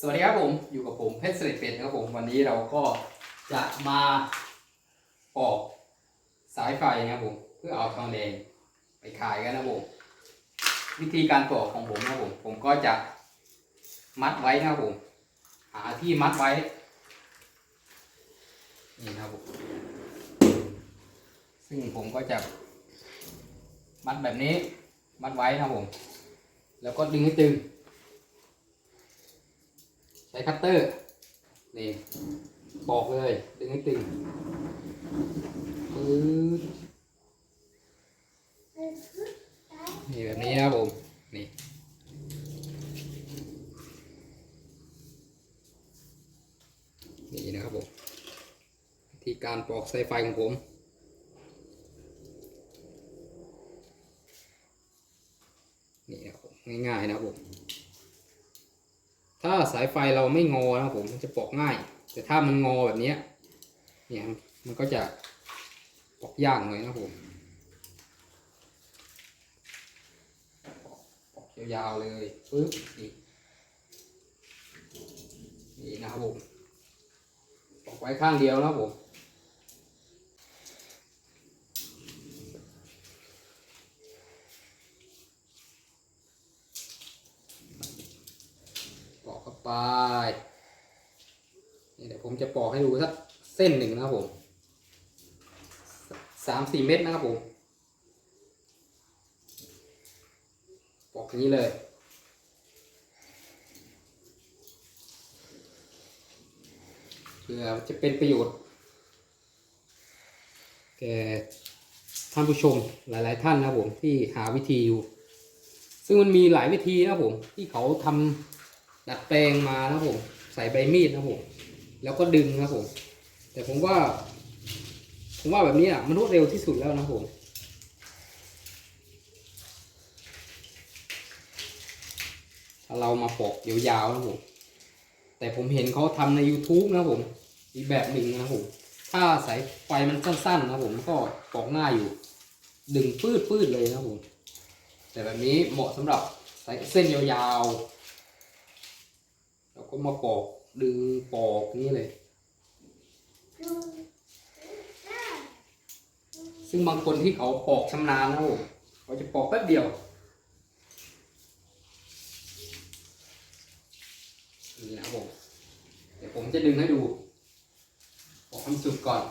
สวัสดีครับผมอยู่กับผมเพชรสลิดเป็ดนครับผมวันนี้เราก็จะมาปอกสายไฟนะครับผม เพื่อเอาทองแดงไปขายกันนะครับผม วิธีการปอกของผมนะครับผม ผมก็จะมัดไว้นะครับผม หาที่มัดไว้ นี่นะครับผม ซึ่งผมก็จะมัดแบบนี้มัดไว้นะครับผม แล้วก็ดึงให้ตึง ช้คัตเตอร์ นี่บอกเลย ดึงให้ตึงปื๊ดนี่แบบนี้นะครับผม นี่ นี่นะครับผมวิธีการปอกสายไฟของผมนี่นะครับง่ายๆนะครับผม ถ้าสายไฟเราไม่งอนะครับผมมันจะปอกง่าย แต่ถ้ามันงอแบบนี้เนี่ยมันก็จะปอกยากหน่อยนะครับผมปอกยาวๆเลยปึ๊บนี่นี่นะครับผมปอกไว้ข้างเดียวนะครับผมปอกเข้า ไป นี่เดี๋ยวผมจะปอกให้ดูสักเส้นหนึ่งนะครับผมสามสี่เม็ดนะครับผม ปอกอย่างนี้เลยเพื่อจะเป็นประโยชน์ แก่ท่านผู้ชมหลาย ๆ ท่านนะครับผมที่หาวิธีอยู่ ซึ่งมันมีหลายวิธีนะครับผมที่เขาทำ ดัดแปลงมานะผมใส่ใบมีดนะผมแล้วก็ดึงนะผมแต่ผมว่า ผมว่าแบบนี้อะมันรวดเร็วที่สุดแล้วนะผมถ้าเรามาปอกยาวๆนะผมแต่ผมเห็นเขาทำใน YouTube นะผม อีกแบบหนึ่งนะผมถ้าสายไฟมันสั้นๆนะผมก็ปอกง่ายอยู่ ดึงปืดๆเลยนะผมแต่แบบนี้เหมาะสำหรับสายเส้นยาวๆแล้ว ก็มาปอกดึงปอกนี้เลย ซึ่งบางคนที่เขาปอกชำนาญนะครับผมเขาจะปอกแป๊บเดียวนี่นะผมเดี๋ยวผมจะดึงให้ดูปอกให้มันสุดก่อน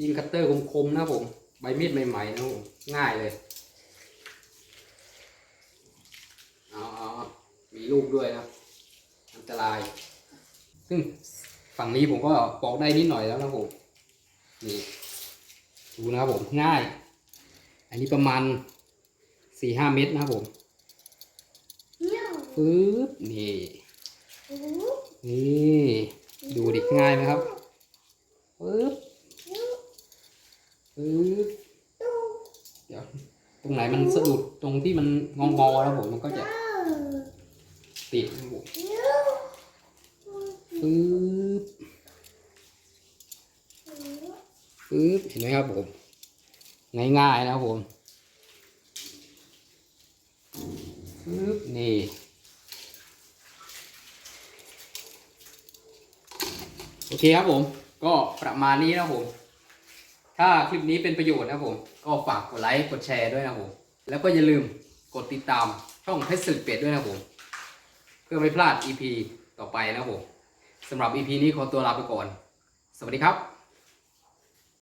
ยิงคัตเตอร์คมๆนะผม ใบมีดใหม่ๆนะครับผมง่ายเลยเอาเอาเอามีลูกด้วยนะครับอันตราย ซึ่งฝั่งนี้ผมก็ปอกได้นิดหน่อยแล้วนะครับผมนี่ดูนะครับผมง่าย อันนี้ประมาณสี่ห้าเมตรนะครับผมปึ๊บนี่นี่ ดูดิง่ายไหมครับปึ๊บ ปึ๊บเดี๋ยวตรงไหนมันสะดุดตรงที่มันงองอๆแล้วผมมันก็จะติดผมปึ๊บปึ๊บเห็นไหมครับผม ง่ายๆนะครับผมปึ๊บนี่โอเคครับผม ก็ประมาณนี้นะครับผม ถ้าคลิปนี้เป็นประโยชน์นะครับผม ก็ฝากกดไลค์กดแชร์ด้วยนะครับผม แล้วก็อย่าลืมกดติดตามช่องเพชรสืบเป็ดด้วยนะครับผม เพื่อไม่พลาด EP ต่อไปนะครับผมสำหรับ EP นี้ขอตัวลาไปก่อน สวัสดีครับ